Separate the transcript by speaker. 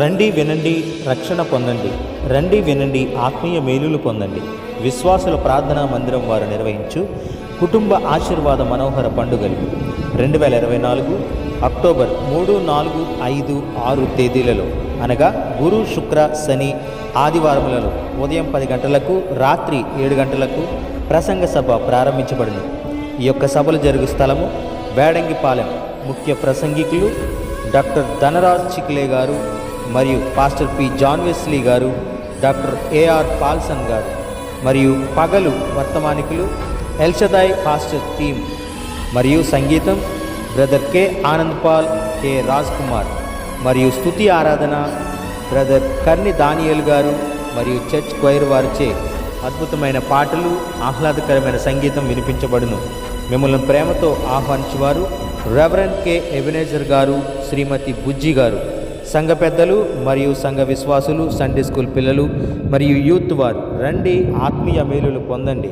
Speaker 1: రండి వినండి రక్షణ పొందండి. రండి వినండి ఆత్మీయ మేలులు పొందండి. విశ్వాసుల ప్రార్థనా మందిరం వారు నిర్వహించు కుటుంబ ఆశీర్వాద మనోహర పండుగలు. రెండు వేల ఇరవై నాలుగు అక్టోబర్ మూడు నాలుగు ఐదు ఆరు తేదీలలో అనగా గురు శుక్ర శని ఆదివారములలో ఉదయం పది గంటలకు రాత్రి ఏడు గంటలకు ప్రసంగ సభ ప్రారంభించబడింది ఈ యొక్క సభలు జరుగు స్థలము వేడంగిపాలెం ముఖ్య ప్రసంగికులు డాక్టర్ ధనరాజ్ చిక్లే గారు మరియు pastor P. John Wesley garu doctor AR Paulson garu మరియు పగలు వర్తమానికులు ఎల్షదాయ్ పాస్టర్ థీమ్ మరియు సంగీతం brother K. Anand Paul K. Raj Kumar మరియు స్తుతి ఆరాధన బ్రదర్ కర్ని దానియల్ గారు మరియు చర్చ్ క్వైర్ వారిచే అద్భుతమైన పాటలు ఆహ్లాదకరమైన సంగీతం వినిపించబడును. మిమ్మల్ని ప్రేమతో ఆహ్వానించేవారు రెవరెండ్ కె. ఎబినేజర్ గారు శ్రీమతి బుజ్జి గారు. సంఘ పెద్దలు మరియు సంఘ విశ్వాసులు సండే స్కూల్ పిల్లలు మరియు యూత్ వారు. రండి ఆత్మీయ మేలులు పొందండి.